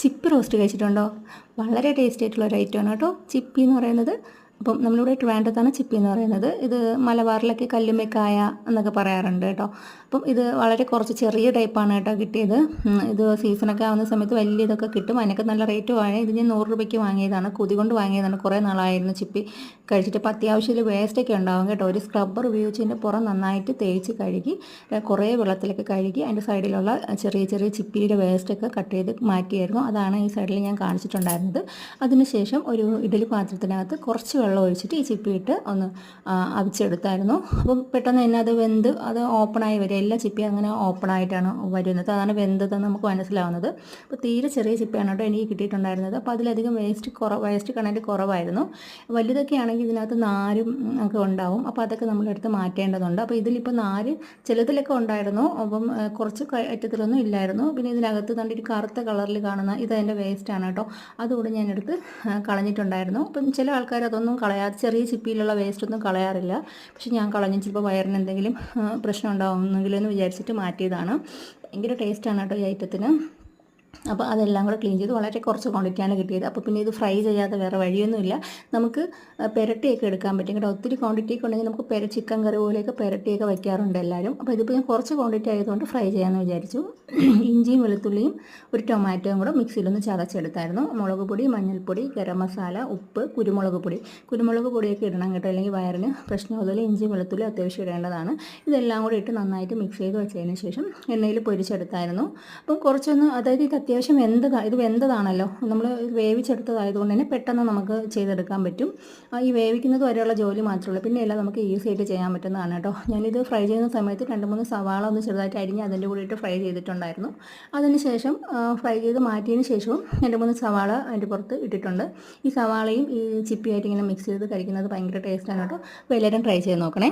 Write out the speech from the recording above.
ചിപ്പി roast കഴിച്ചിട്ടുണ്ടോ? വളരെ tasty ആയിട്ടുള്ള ഒരു ഐറ്റമാണ് കേട്ടോ. ചിപ്പി എന്ന് പറയുന്നത് അപ്പം നമ്മളിവിടെ ട്രിവാൻഡ്രത്താണ് ചിപ്പി എന്ന് പറയുന്നത്. ഇത് മലബാറിലൊക്കെ കല്ലുമ്മക്കായ എന്നൊക്കെ പറയാറുണ്ട് കേട്ടോ. അപ്പം ഇത് വളരെ കുറച്ച് ചെറിയ ടൈപ്പാണ് കേട്ടോ കിട്ടിയത്. ഇത് സീസണൊക്കെ ആവുന്ന സമയത്ത് വലിയ ഇതൊക്കെ കിട്ടും. അതിനൊക്കെ നല്ല റേറ്റുമാണ് ഇത് ഞാൻ നൂറ് രൂപയ്ക്ക് വാങ്ങിയതാണ്. കൊതി കൊണ്ട് വാങ്ങിയതാണ് കുറേ നാളായിരുന്നു ചിപ്പി കഴിച്ചിട്ട്. അപ്പോൾ അത്യാവശ്യം വേസ്റ്റൊക്കെ ഉണ്ടാവും കേട്ടോ. ഒരു സ്ക്രബ്ബർ ഉപയോഗിച്ചതിന്റെ പുറം നന്നായിട്ട് തേച്ച് കഴുകി കുറേ വെള്ളത്തിലൊക്കെ കഴുകി അതിന്റെ സൈഡിലുള്ള ചെറിയ ചെറിയ ചിപ്പിയുടെ വേസ്റ്റൊക്കെ കട്ട് ചെയ്ത് മാറ്റിയായിരുന്നു. അതാണ് ഈ സൈഡിൽ ഞാൻ കാണിച്ചിട്ടുണ്ടായിരുന്നത്. അതിനുശേഷം ഒരു ഇഡലി പാത്രത്തിനകത്ത് കുറച്ച് വെള്ളം ഒഴിച്ചിട്ട് ഈ ചിപ്പിയിട്ട് ഒന്ന് അവിച്ചെടുത്തായിരുന്നു. അപ്പം പെട്ടെന്ന് തന്നെ അത് വെന്ത് അത് ഓപ്പണായി വരിക എല്ലാ ചിപ്പിയും അങ്ങനെ ഓപ്പണായിട്ടാണ് വരുന്നത്. അതാണ് വെന്തതെന്ന് നമുക്ക് മനസ്സിലാവുന്നത്. അപ്പോൾ തീരെ ചെറിയ ചിപ്പിയാണ് കേട്ടോ എനിക്ക് കിട്ടിയിട്ടുണ്ടായിരുന്നത്. അപ്പോൾ അതിലധികം വേസ്റ്റ് കുറ വേസ്റ്റ് കണ്ടന്റ് കുറവായിരുന്നു. വലുതൊക്കെ ആണെങ്കിൽ ഇതിനകത്ത് നാരും ഒക്കെ ഉണ്ടാവും. അപ്പോൾ അതൊക്കെ നമ്മളെടുത്ത് മാറ്റേണ്ടതുണ്ട്. അപ്പോൾ ഇതിലിപ്പോൾ നാര് ചിലതിലൊക്കെ ഉണ്ടായിരുന്നു. അപ്പം കുറച്ച് അറ്റത്തിലൊന്നും ഇല്ലായിരുന്നു. പിന്നെ ഇതിനകത്ത് കണ്ടിട്ട് കറുത്ത കളറിൽ കാണുന്ന ഇത് അതിന്റെ വേസ്റ്റാണ് കേട്ടോ. അതുകൂടെ ഞാനെടുത്ത് കളഞ്ഞിട്ടുണ്ടായിരുന്നു. അപ്പം ചില ആൾക്കാർ അതൊന്നും കളയാതെ ചെറിയ ചിപ്പിയിലുള്ള വേസ്റ്റ് ഒന്നും കളയാറില്ല. പക്ഷേ ഞാൻ കളഞ്ഞു. ചിലപ്പോൾ വയറിന് എന്തെങ്കിലും പ്രശ്നം ഉണ്ടാവുന്നെങ്കിലും എന്ന് വിചാരിച്ചിട്ട് മാറ്റിയതാണ്. ഭയങ്കര ടേസ്റ്റാണ് കേട്ടോ ഈ ഐറ്റത്തിന്. അപ്പോൾ അതെല്ലാം കൂടെ ക്ലീൻ ചെയ്ത് വളരെ കുറച്ച് ക്വാണ്ടിറ്റിയാണ് കിട്ടിയത്. അപ്പോൾ പിന്നെ ഇത് ഫ്രൈ ചെയ്യാതെ വേറെ വഴിയൊന്നുമില്ല. നമുക്ക് പെരട്ടിയൊക്കെ എടുക്കാൻ പറ്റും. കേട്ടോ ഒത്തിരി ക്വാണ്ടിറ്റിയൊക്കെ ഉണ്ടെങ്കിൽ നമുക്ക് പെര ചിക്കൻ കറി പോലെയൊക്കെ പെരട്ടിയൊക്കെ വയ്ക്കാറുണ്ട് എല്ലാവരും. അപ്പോൾ ഇതിപ്പോൾ ഞാൻ കുറച്ച് ക്വാണ്ടിറ്റി ആയതുകൊണ്ട് ഫ്രൈ ചെയ്യാമെന്ന് വിചാരിച്ചു. ഇഞ്ചിയും വെളുത്തുള്ളിയും ഒരു ടൊമാറ്റോയും കൂടെ മിക്സിയിലൊന്ന് ചതച്ചെടുത്തായിരുന്നു. മുളക് പൊടി മഞ്ഞൾപ്പൊടി ഗരം മസാല ഉപ്പ് കുരുമുളക് പൊടി. കുരുമുളക് പൊടിയൊക്കെ ഇടണം കേട്ടോ. അല്ലെങ്കിൽ വയറിന് പ്രശ്നം ഇഞ്ചി വെളുത്തുള്ളി അത്യാവശ്യം ഇടേണ്ടതാണ്. ഇതെല്ലാം കൂടി ഇട്ട് നന്നായിട്ട് മിക്സ് ചെയ്ത് വെച്ചതിന് ശേഷം എണ്ണയിൽ പൊരിച്ചെടുത്തായിരുന്നു. അപ്പം കുറച്ചൊന്ന് അതായത് അത്യാവശ്യം വെന്തതാണ് ഇത് വെന്തതാണല്ലോ. നമ്മൾ വേവിച്ചെടുത്തതായതുകൊണ്ട് തന്നെ പെട്ടെന്ന് നമുക്ക് ചെയ്തെടുക്കാൻ പറ്റും. ഈ വേവിക്കുന്നത് വരെയുള്ള ജോലി മാത്രമേ ഉള്ളൂ. പിന്നെ എല്ലാം നമുക്ക് ഈസി ആയിട്ട് ചെയ്യാൻ പറ്റുന്നതാണ് കേട്ടോ. ഞാനിത് ഫ്രൈ ചെയ്യുന്ന സമയത്ത് രണ്ട് മൂന്ന് സവാള ഒന്ന് ചെറുതായിട്ട് അരിഞ്ഞ് അതിന്റെ കൂടിയിട്ട് ഫ്രൈ ചെയ്തിട്ടുണ്ടായിരുന്നു. അതിന് ശേഷം ഫ്രൈ ചെയ്ത് മാറ്റിയതിന് ശേഷവും രണ്ട് മൂന്ന് സവാള അതിന്റെ പുറത്ത് ഇട്ടിട്ടുണ്ട്. ഈ സവാളയും ഈ ചിപ്പിയായിട്ട് ഇങ്ങനെ മിക്സ് ചെയ്ത് കഴിക്കുന്നത് ഭയങ്കര ടേസ്റ്റാണ് കേട്ടോ. അപ്പോൾ എല്ലാവരും ട്രൈ ചെയ്ത് നോക്കണേ.